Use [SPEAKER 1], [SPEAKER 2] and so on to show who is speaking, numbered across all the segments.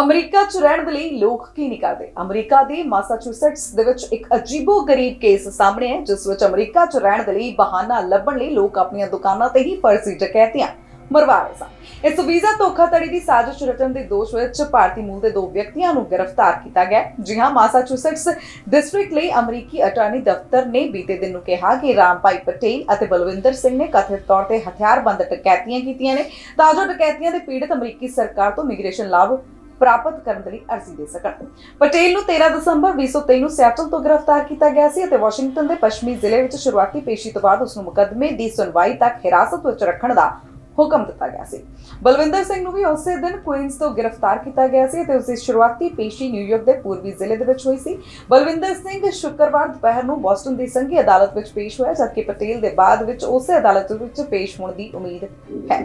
[SPEAKER 1] America 'ਚ ਰਹਿਣ ਦੇ ਲਈ ਲੋਕ ਕੀ ਨਹੀਂ ਕਰਦੇ? ਅਮਰੀਕਾ ਦੇ ਮਾਸਾਚੂਸੈਟਸ ਦੇ ਵਿੱਚ ਇੱਕ ਅਜੀਬੋ-ਗਰੀਬ ਕੇਸ ਸਾਹਮਣੇ ਹੈ, ਜਿਸ ਵਿੱਚ ਅਮਰੀਕਾ 'ਚ ਰਹਿਣ ਦੇ ਲਈ ਬਹਾਨਾ ਲੱਭਣ ਲਈ ਲੋਕ ਆਪਣੀਆਂ ਦੁਕਾਨਾਂ ਤੇ ਹੀ ਫਰਜ਼ੀ ਡਕੈਤੀਆਂ ਮਰਵਾ ਰਹੇ ਸਨ। ਇਸ ਵੀਜ਼ਾ ਧੋਖਾਧੜੀ ਦੀ ਸਾਜ਼ਿਸ਼ ਰਚਣ ਦੇ ਦੋਸ਼ ਵਿੱਚ ਭਾਰਤੀ ਮੂਲ ਦੇ ਦੋ ਵਿਅਕਤੀਆਂ ਨੂੰ ਗ੍ਰਿਫਤਾਰ ਕੀਤਾ ਗਿਆ। ਜੀ ਹਾਂ, ਮਾਸਾਚੂਸੈਟਸ ਡਿਸਟ੍ਰਿਕਟ ਲਈ ਅਮਰੀਕੀ ਅਟਾਰਨੀ ਦਫ਼ਤਰ ਨੇ ਬੀਤੇ ਦਿਨ ਨੂੰ ਕਿਹਾ ਕਿ ਰਾਮਪਾਈ ਪਟੇਲ ਅਤੇ ਬਲਵਿੰਦਰ ਸਿੰਘ ਨੇ ਕਥਿਤ ਤੌਰ ਤੇ ਹਥਿਆਰਬੰਦ ਡਕੈਤੀਆਂ ਕੀਤੀਆਂ ਨੇ। ਤਾਂ ਜੋ ਡਕੈਤੀਆਂ ਦੇ ਪੀੜਤ ਅਮਰੀਕੀ ਸਰਕਾਰ ਤੋਂ ਇਮੀਗ੍ਰੇਸ਼ਨ ਲਾਭ ਪ੍ਰਾਪਤ ਕਰਨ ਦੇ ਲਈ ਅਰਜ਼ੀ ਦੇ ਸਕਣ। ਪਟੇਲ ਨੂੰ 13 ਦਸੰਬਰ 2023 ਨੂੰ ਸਿਆਟਲ ਤੋਂ ਗ੍ਰਿਫਤਾਰ ਕੀਤਾ ਗਿਆ ਸੀ ਅਤੇ ਵਾਸ਼ਿੰਗਟਨ ਦੇ ਪੱਛਮੀ ਜ਼ਿਲ੍ਹੇ ਵਿੱਚ ਸ਼ੁਰੂਆਤੀ ਪੇਸ਼ੀ ਤੋਂ ਬਾਅਦ ਉਸ ਨੂੰ ਮੁਕੱਦਮੇ ਦੀ ਸੁਣਵਾਈ ਤੱਕ ਹਿਰਾਸਤ ਵਿੱਚ ਰੱਖਣ ਦਾ ਹੁਕਮ ਦਿੱਤਾ ਗਿਆ ਸੀ। ਬਲਵਿੰਦਰ ਸਿੰਘ ਨੂੰ ਵੀ ਉਸੇ ਦਿਨ ਕੁਈਨਸ ਤੋਂ ਗ੍ਰਿਫਤਾਰ ਕੀਤਾ ਗਿਆ ਸੀ ਤੇ ਉਸ ਦੀ ਸ਼ੁਰੂਆਤੀ ਪੇਸ਼ੀ ਨਿਊਯਾਰਕ ਦੇ ਪੂਰਬੀ ਜ਼ਿਲ੍ਹੇ ਦੇ ਵਿੱਚ ਹੋਈ ਸੀ। ਬਲਵਿੰਦਰ ਸਿੰਘ ਸ਼ੁੱਕਰਵਾਰ ਦੁਪਹਿਰ ਨੂੰ ਬoston ਦੀ ਸੰਘੀ ਅਦਾਲਤ ਵਿੱਚ ਪੇਸ਼ ਹੋਇਆ, ਜਦਕਿ ਪਟੇਲ ਦੇ ਬਾਅਦ ਵਿੱਚ ਉਸੇ ਅਦਾਲਤ ਵਿੱਚ ਪੇਸ਼ ਹੋਣ ਦੀ ਉਮੀਦ ਹੈ।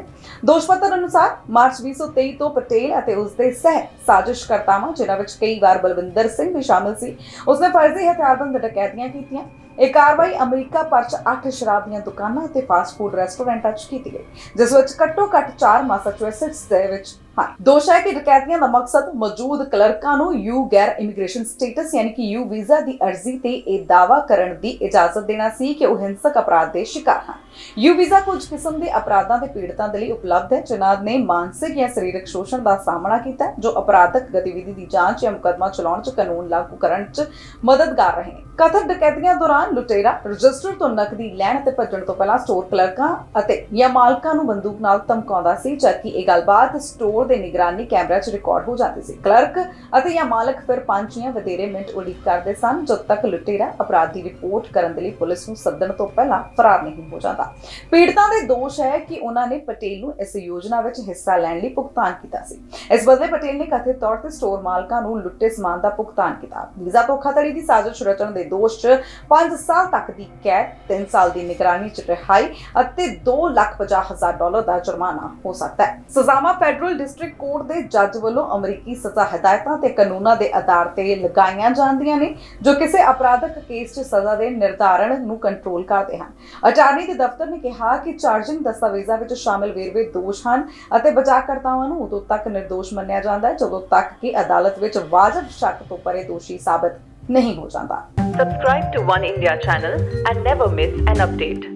[SPEAKER 1] ਦੋਸ਼ ਪੱਤਰ ਅਨੁਸਾਰ ਮਾਰਚ 2023 ਤੋਂ ਪਟੇਲ ਅਤੇ ਉਸ ਦੇ ਸਹਿ ਸਾਜ਼ਿਸ਼ਕਰਤਾਵਾਂ, ਜਿਨ੍ਹਾਂ ਵਿੱਚ ਕਈ ਵਾਰ ਬਲਵਿੰਦਰ ਸਿੰਘ ਵੀ ਸ਼ਾਮਲ ਸੀ, ਉਸਨੇ ਫਰਜ਼ੀ ਹਥਿਆਰਬੰਦ ਡਕੈਤੀਆਂ ਕੀਤੀਆਂ। ਇਹ ਕਾਰਵਾਈ ਅਮਰੀਕਾ ਭਰ 'ਚ 8 ਸ਼ਰਾਬ ਦੀਆਂ ਦੁਕਾਨਾਂ ਅਤੇ ਫਾਸਟ ਫੂਡ ਰੈਸਟੋਰੈਂਟਾਂ 'ਚ ਕੀਤੀ ਗਈ, ਜਿਸ ਵਿੱਚ ਘੱਟੋ ਘੱਟ 4 ਮਾਸਾਚੂਸੈਟਸ ਦੇ ਵਿੱਚ ਹਨ ਦੋਸ਼ ਹੈ ਕਿ ਡਕੈਤੀਆਂ ਦਾ ਮਕਸਦ ਮੌਜੂਦ ਕਲਰਕਾਂ ਨੂੰ ਯੂ ਗੈਰ ਇਮੀਗ੍ਰੇਸ਼ਨ ਸਟੇਟਸ ਯਾਨੀ ਕਿ ਯੂ ਵੀਜ਼ਾ ਦੀ ਅਰਜ਼ੀ ਤੇ ਇਹ ਦਾਅਵਾ ਕਰਨ ਦੀ ਇਜਾਜ਼ਤ ਦੇਣਾ ਸੀ ਕਿ ਉਹ ਹਿੰਸਕ ਅਪਰਾਧ ਦੇ ਸ਼ਿਕਾਰ ਹਨ। ਯੂ ਵੀਜ਼ਾ ਕੁਝ ਕਿਸਮ ਦੇ ਅਪਰਾਧਾਂ ਦੇ ਪੀੜਤਾਂ ਦੇ ਲਈ ਉਪਲਬਧ ਹੈ, ਜਿਨ੍ਹਾਂ ਨੇ ਮਾਨਸਿਕ ਜਾਂ ਸਰੀਰਕ ਸ਼ੋਸ਼ਣ ਦਾ ਸਾਹਮਣਾ ਕੀਤਾ ਜੋ ਅਪਰਾਧਕ ਗਤੀਵਿਧੀ ਦੀ ਜਾਂਚ ਜਾਂ ਮੁਕੱਦਮਾ ਚਲਾਉਣ 'ਚ ਕਾਨੂੰਨ ਲਾਗੂ ਕਰਨ 'ਚ ਮਦਦਗਾਰ ਰਹੇ ਨੇ। ਕਥਿਤ ਡਕੈਤੀਆਂ ਦੌਰਾਨ ਲੁਟੇਰਾ, ਰਜਿਸਟਰ ਤੋਂ ਨਕਦੀ ਲੈਣ ਅਤੇ ਭੱਜਣ ਤੋਂ ਪਹਿਲਾਂ ਸਟੋਰ ਕਲਰਕਾਂ ਅਤੇ ਜਾਂ ਮਾਲਕਾਂ ਨੂੰ ਬੰਦੂਕ ਨਾਲ ਧਮਕਾਉਂਦਾ ਸੀ, ਜਦਕਿ ਇਹ ਗੱਲਬਾਤ ਸਟੋਰ ਦੇ ਨਿਗਰਾਨੀ ਕੈਮਰਾ 'ਚ ਰਿਕਾਰਡ ਹੋ ਜਾਂਦੀ ਸੀ। ਕਲਰਕ ਅਤੇ ਜਾਂ ਮਾਲਕ ਫਿਰ ਪੰਜ ਜਾਂ ਵਧੇਰੇ ਮਿੰਟ ਉਡੀਕ ਕਰਦੇ ਸਨ ਜਦ ਤੱਕ ਲੁਟੇਰਾ ਅਪਰਾਧ ਦੀ ਰਿਪੋਰਟ ਕਰਨ ਦੇ ਲਈ ਪੁਲਿਸ ਨੂੰ ਸੱਦਣ ਤੋਂ ਪਹਿਲਾਂ ਫਰਾਰ ਨਹੀਂ ਹੋ ਜਾਂਦਾ। ਪੀੜਤਾਂ ਦੇ ਦੋਸ਼ ਹੈ ਕਿ ਉਹਨਾਂ ਨੇ ਪਟੇਲ ਨੂੰ ਇਸ ਯੋਜਨਾ ਵਿੱਚ ਹਿੱਸਾ ਲੈਣ ਲਈ ਭੁਗਤਾਨ ਕੀਤਾ ਸੀ। ਇਸ ਬਦਲੇ ਪਟੇਲ ਨੇ ਕਥਿਤ ਤੌਰ ਤੇ ਸਟੋਰ ਮਾਲਕਾਂ ਨੂੰ ਲੁੱਟੇ ਸਮਾਨ ਦਾ ਭੁਗਤਾਨ ਕੀਤਾ। ਵੀਜ਼ਾ ਧੋਖਾਧੜੀ ਦੀ ਸਾਜ਼ਿਸ਼ ਰਚਣ ਦੇ ਦੋਸ਼ 'ਚ 5 ਸਾਲ ਤੱਕ ਦੀ ਕੈਦ 3 ਸਾਲ ਦੀ ਨਿਗਰਾਨੀ 'ਚ ਰਿਹਾਈ ਅਤੇ 2,50,000 ਡਾਲਰ ਦਾ ਜੁਰਮਾਨਾ ਹੋ ਸਕਦਾ ਹੈ। ਸਜ਼ਾਵਾਂ ਫੈਡਰਲ ਡਿਸਟ੍ਰਿਕਟ ਕੋਰਟ ਦੇ ਜੱਜ ਵੱਲੋਂ ਅਮਰੀਕੀ ਸਜ਼ਾ ਹਦਾਇਤਾਂ ਤੇ ਕਾਨੂੰਨਾਂ ਦੇ ਆਧਾਰ ਤੇ ਲਗਾਈਆਂ ਜਾਂਦੀਆਂ ਨੇ, ਜੋ ਕਿਸੇ ਅਪਰਾਧਕ ਕੇਸ 'ਚ ਸਜ਼ਾ ਦੇ ਨਿਰਧਾਰਣ ਨੂੰ ਕੰਟਰੋਲ ਕਰਦੇ ਹਨ ਅਟਾਰਨੀ ਦੇ ਦਫ਼ਤਰ ਨੇ ਕਿਹਾ ਕਿ ਚਾਰਜਿੰਗ ਦਸਤਾਵੇਜ਼ਾਂ ਵਿੱਚ ਸ਼ਾਮਿਲ ਵੇਰਵੇ ਦੋਸ਼ ਹਨ ਅਤੇ ਬਚਾਅਕਰਤਾਵਾਂ ਨੂੰ ਉਦੋਂ ਤੱਕ ਨਿਰਦੋਸ਼ ਮੰਨਿਆ ਜਾਂਦਾ ਹੈ, ਜਦੋਂ ਤੱਕ ਕਿ ਅਦਾਲਤ ਵਿੱਚ ਵਾਜਬ ਸ਼ੱਕ ਤੋਂ ਪਰੇ ਦੋਸ਼ੀ ਸਾਬਤ ਨਹੀਂ ਹੋ ਜਾਂਦਾ
[SPEAKER 2] Subscribe to One India channel and never miss an update.